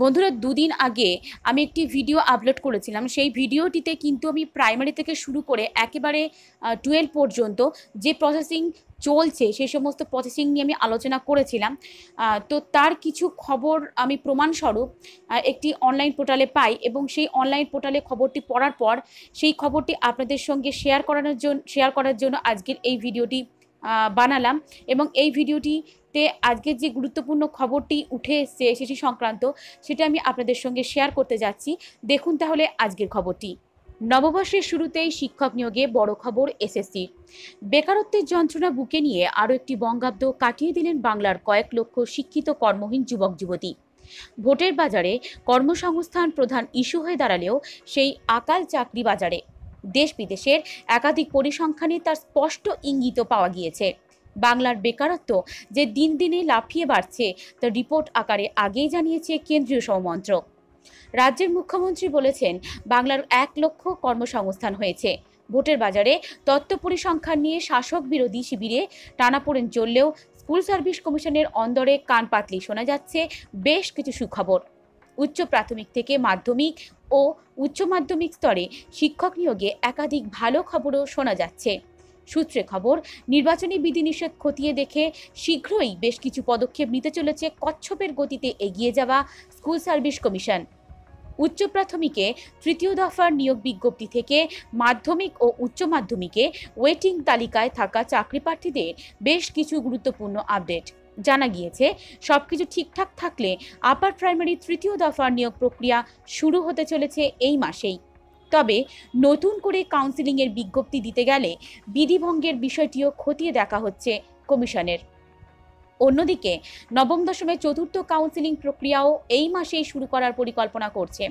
বন্ধুরা, দুদিন আগে আমি একটি ভিডিও আপলোড করেছিলাম। সেই ভিডিওটিতে কিন্তু আমি প্রাইমারি থেকে শুরু করে একেবারে টুয়েলভ পর্যন্ত যে প্রসেসিং চলছে, সেই সমস্ত প্রসেসিং নিয়ে আমি আলোচনা করেছিলাম। তো তার কিছু খবর আমি প্রমাণস্বরূপ একটি অনলাইন পোর্টালে পাই এবং সেই অনলাইন পোর্টালে খবরটি পড়ার পর সেই খবরটি আপনাদের সঙ্গে শেয়ার করানোর জন্য শেয়ার করার জন্য আজকের এই ভিডিওটি বানালাম এবং এই ভিডিওটিতে আজকের যে গুরুত্বপূর্ণ খবরটি উঠে এসছে সেটি সংক্রান্ত, সেটা আমি আপনাদের সঙ্গে শেয়ার করতে যাচ্ছি। দেখুন তাহলে আজকের খবরটি। নববর্ষের শুরুতেই শিক্ষক নিয়োগে বড় খবর এসএসসি বেকারত্বের যন্ত্রণা বুকে নিয়ে আরও একটি বঙ্গাব্দ কাটিয়ে দিলেন বাংলার কয়েক লক্ষ শিক্ষিত কর্মহীন যুবক যুবতী। ভোটের বাজারে কর্মসংস্থান প্রধান ইস্যু হয়ে দাঁড়ালেও সেই আকাল চাকরি বাজারে। দেশ বিদেশের একাধিক পরিসংখ্যানে তার স্পষ্ট ইঙ্গিতও পাওয়া গিয়েছে। বাংলার বেকারত্ব যে দিন দিনে লাফিয়ে বাড়ছে, তা রিপোর্ট আকারে আগেই জানিয়েছে কেন্দ্রীয় সৌমন্ত্রক রাজ্যের মুখ্যমন্ত্রী বলেছেন, বাংলার এক লক্ষ কর্মসংস্থান হয়েছে। ভোটের বাজারে তত্ত্ব পরিসংখ্যান নিয়ে শাসক বিরোধী শিবিরে টানাপোড়েন চললেও স্কুল সার্ভিস কমিশনের অন্দরে কান পাতলি শোনা যাচ্ছে বেশ কিছু সুখবর। উচ্চ প্রাথমিক থেকে মাধ্যমিক ও উচ্চ মাধ্যমিক স্তরে শিক্ষক নিয়োগে একাধিক ভালো খবরও শোনা যাচ্ছে। সূত্রে খবর, নির্বাচনী বিধিনিষেধ খতিয়ে দেখে শীঘ্রই বেশ কিছু পদক্ষেপ নিতে চলেছে কচ্ছপের গতিতে এগিয়ে যাওয়া স্কুল সার্ভিস কমিশন। উচ্চ প্রাথমিকে তৃতীয় দফার নিয়োগ বিজ্ঞপ্তি থেকে মাধ্যমিক ও উচ্চ মাধ্যমিকে ওয়েটিং তালিকায় থাকা চাকরি প্রার্থীদের বেশ কিছু গুরুত্বপূর্ণ আপডেট। জানা গিয়েছে, সবকিছু ঠিকঠাক থাকলে আপার প্রাইমারি তৃতীয় দফার নিয়োগ প্রক্রিয়া শুরু হতে চলেছে এই মাসেই। তবে নতুন করে কাউন্সিলিংয়ের বিজ্ঞপ্তি দিতে গেলে বিধিভঙ্গের বিষয়টিও খতিয়ে দেখা হচ্ছে কমিশনের। অন্যদিকে, নবম দশমের চতুর্থ কাউন্সিলিং প্রক্রিয়াও এই মাসেই শুরু করার পরিকল্পনা করছে।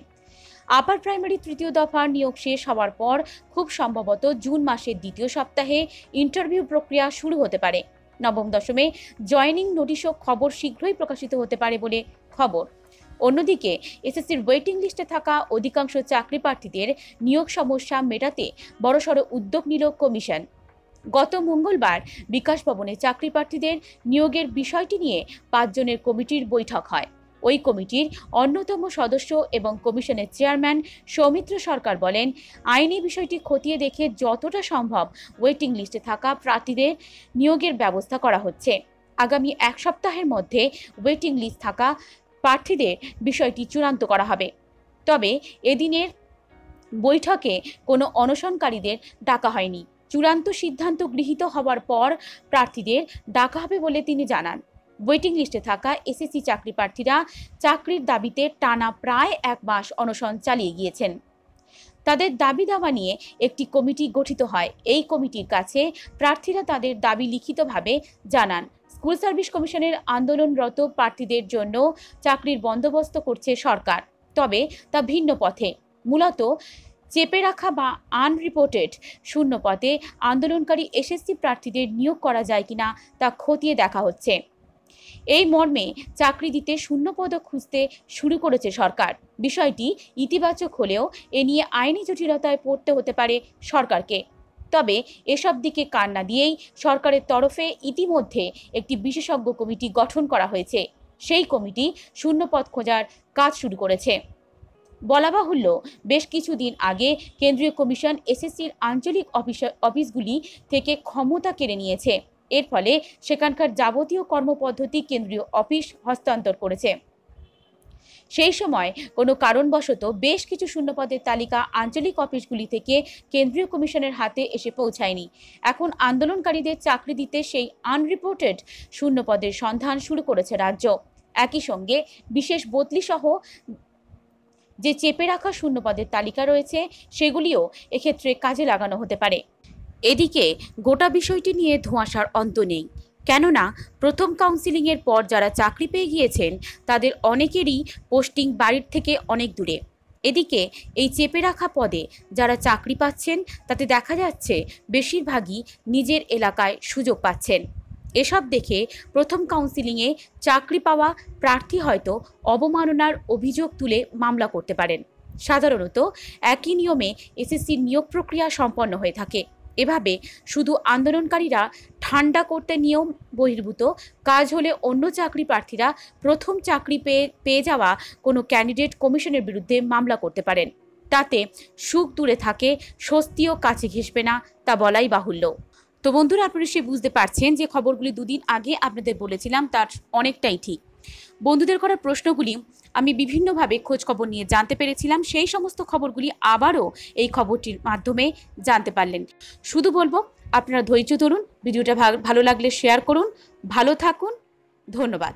আপার প্রাইমারি তৃতীয় দফার নিয়োগ শেষ হওয়ার পর খুব সম্ভবত জুন মাসের দ্বিতীয় সপ্তাহে ইন্টারভিউ প্রক্রিয়া শুরু হতে পারে। নবম দশমে জয়েনিং নোটিশও খবর শীঘ্রই প্রকাশিত হতে পারে বলে খবর। অন্যদিকে, এসএসসির ওয়েটিং লিস্টে থাকা অধিকাংশ চাকরি প্রার্থীদের নিয়োগ সমস্যা মেটাতে বড়সড় উদ্যোগ নিল কমিশন। গত মঙ্গলবার বিকাশ ভবনে চাকরি প্রার্থীদের নিয়োগের বিষয়টি নিয়ে পাঁচজনের কমিটির বৈঠক হয়। ওই কমিটির অন্যতম সদস্য এবং কমিশনের চেয়ারম্যান সৌমিত্র সরকার বলেন, আইনি বিষয়টি খতিয়ে দেখে যতটা সম্ভব ওয়েটিং লিস্টে থাকা প্রার্থীদের নিয়োগের ব্যবস্থা করা হচ্ছে। আগামী এক সপ্তাহের মধ্যে ওয়েটিং লিস্ট থাকা প্রার্থীদের বিষয়টি চূড়ান্ত করা হবে। তবে এদিনের বৈঠকে কোনো অনশনকারীদের ডাকা হয়নি। চূড়ান্ত সিদ্ধান্ত গৃহীত হওয়ার পর প্রার্থীদের ডাকা হবে বলে তিনি জানান। ওয়েটিং লিস্টে থাকা এসএসসি চাকরি প্রার্থীরা চাকরির দাবিতে টানা প্রায় এক মাস অনশন চালিয়ে গিয়েছেন। তাদের দাবি দাওয়া নিয়ে একটি কমিটি গঠিত হয়। এই কমিটির কাছে প্রার্থীরা তাদের দাবি লিখিতভাবে জানান। স্কুল সার্ভিস কমিশনের আন্দোলনরত প্রার্থীদের জন্য চাকরির বন্দোবস্ত করছে সরকার, তবে তা ভিন্ন পথে। মূলত চেপে রাখা বা আনরিপোর্টেড শূন্য পদে আন্দোলনকারী এসএসসি প্রার্থীদের নিয়োগ করা যায় কিনা তা খতিয়ে দেখা হচ্ছে। এই মর্মে চাকরি দিতে শূন্য পদক খুঁজতে শুরু করেছে সরকার। বিষয়টি ইতিবাচক হলেও এ নিয়ে আইনি জটিলতায় পড়তে হতে পারে সরকারকে। তবে এসব দিকে কান না দিয়েই সরকারের তরফে ইতিমধ্যে একটি বিশেষজ্ঞ কমিটি গঠন করা হয়েছে। সেই কমিটি শূন্যপদ খোঁজার কাজ শুরু করেছে। বলা বাহুল্য, বেশ কিছুদিন আগে কেন্দ্রীয় কমিশন এসএসসির আঞ্চলিক অফিস, অফিসগুলি থেকে ক্ষমতা কেড়ে নিয়েছে। এর ফলে সেখানকার যাবতীয় কর্মপদ্ধতি কেন্দ্রীয় অফিস হস্তান্তর করেছে। সেই সময় কোনো কারণবশত বেশ কিছু শূন্যপদের তালিকা আঞ্চলিক অফিসগুলি থেকে কেন্দ্রীয় কমিশনের হাতে এসে পৌঁছায়নি। এখন আন্দোলনকারীদের চাকরি দিতে সেই আনরিপোর্টেড শূন্যপদের সন্ধান শুরু করেছে রাজ্য। একই সঙ্গে বিশেষ বদলি সহ যে চেপে রাখা শূন্যপদের তালিকা রয়েছে, সেগুলিও এক্ষেত্রে কাজে লাগানো হতে পারে। এদিকে গোটা বিষয়টি নিয়ে ধোঁয়াশার অন্ত নেই। কেননা প্রথম কাউন্সিলিংয়ের পর যারা চাকরি পেয়ে গিয়েছেন, তাদের অনেকেরই পোস্টিং বাড়ির থেকে অনেক দূরে। এদিকে এই চেপে রাখা পদে যারা চাকরি পাচ্ছেন, তাতে দেখা যাচ্ছে বেশিরভাগই নিজের এলাকায় সুযোগ পাচ্ছেন। এসব দেখে প্রথম কাউন্সিলিংয়ে চাকরি পাওয়া প্রার্থী হয়তো অবমাননার অভিযোগ তুলে মামলা করতে পারেন। সাধারণত একই নিয়মে এসএসসির নিয়োগ প্রক্রিয়া সম্পন্ন হয়ে থাকে। এভাবে শুধু আন্দোলনকারীরা ঠান্ডা করতে নিয়ম বহির্ভূত। কাজ হলে অন্য চাকরি প্রার্থীরা প্রথম চাকরি পেয়ে পেয়ে যাওয়া কোনো ক্যান্ডিডেট কমিশনের বিরুদ্ধে মামলা করতে পারেন। তাতে সুখ দূরে থাকে, স্বস্তিও কাছে ঘেসবে না, তা বলাই বাহুল্য। তো বন্ধুরা, আপনারা সে বুঝতে পারছেন যে খবরগুলি দুদিন আগে আপনাদের বলেছিলাম, তার অনেকটাই ঠিক। বন্ধুদের করা প্রশ্নগুলি আমি বিভিন্নভাবে খোঁজ খবর নিয়ে জানতে পেরেছিলাম, সেই সমস্ত খবরগুলি আবারও এই খবরটির মাধ্যমে জানতে পারলেন। শুধু বলব আপনারা ধৈর্য ধরুন ভিডিওটা ভালো লাগলে শেয়ার করুন ভালো থাকুন ধন্যবাদ।